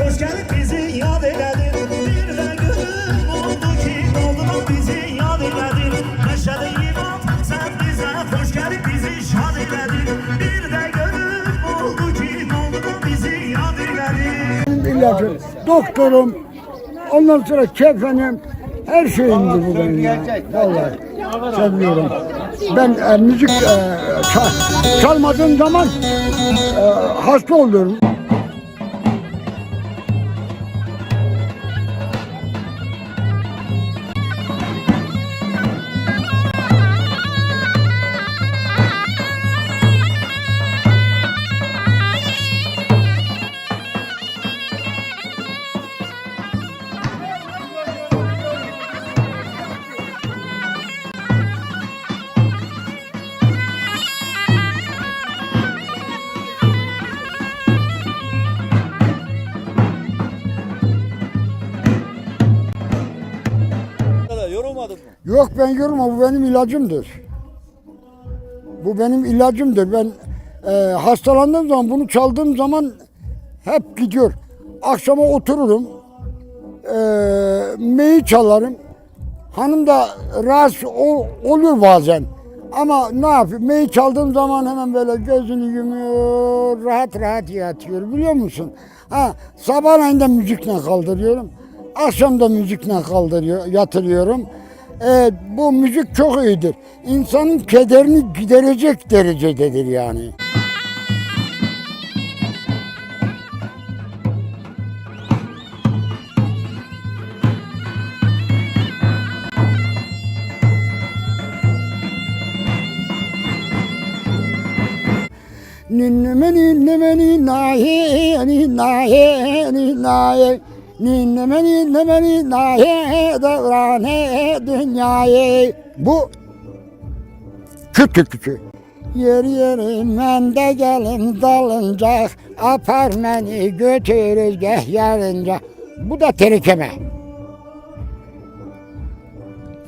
hoş geldin bizi yad Bir de günüm oldu ki dolduran bizi yad eyledin Meşhede sen bize hoş geldin bizi şad Bir de günüm oldu ki dolduran bizi yad eyledin ilacım, doktorum, ondan sonra kefenim, her şeyimdi bu benim ya. Vallahi seviyorum. Ben e, müzik e, çal- çalmadığım zaman e, hasta oluyorum. Yorulmadın mı? Yok ben yorma bu benim ilacımdır. Bu benim ilacımdır. Ben e, hastalandığım zaman bunu çaldığım zaman hep gidiyor. Akşama otururum. E, meyi çalarım. Hanım da rahatsız ol- oluyor bazen. Ama ne yapıyor? Meyi çaldığım zaman hemen böyle gözünü yumuyor, rahat rahat yatıyor biliyor musun? Ha, sabahleyin de müzikle kaldırıyorum. Akşam da müzikle kaldırıyor, yatırıyorum. E, bu müzik çok iyidir. İnsanın kederini giderecek derecededir yani. Ninneme ninneme ninnahi ninnahi ninnahi Ninneme ninneme ninnahi devrane dünyayı Bu küçük küçük Yer yerim ben de gelin dalınca Apar beni götürür geh yarınca Bu da terikeme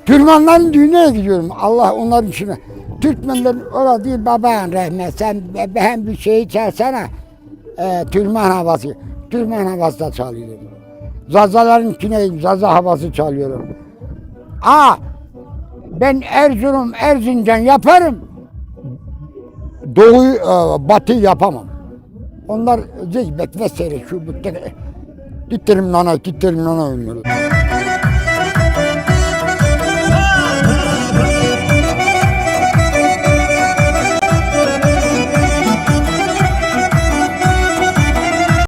Türkmenlerin düğüne gidiyorum. Allah onların içine. Türkmenlerin orada değil baban rahmet. Sen be- ben bir şey çalsana. Ee, Türkmen havası. Türkmen havası da çalıyorum. Zazaların içine zaza havası çalıyorum. Aa, ben Erzurum, Erzincan yaparım. Doğuyu, e, batı yapamam. Onlar zeybek vesaire şu bu. Gittirim nana, gittirim nana oynuyorlar.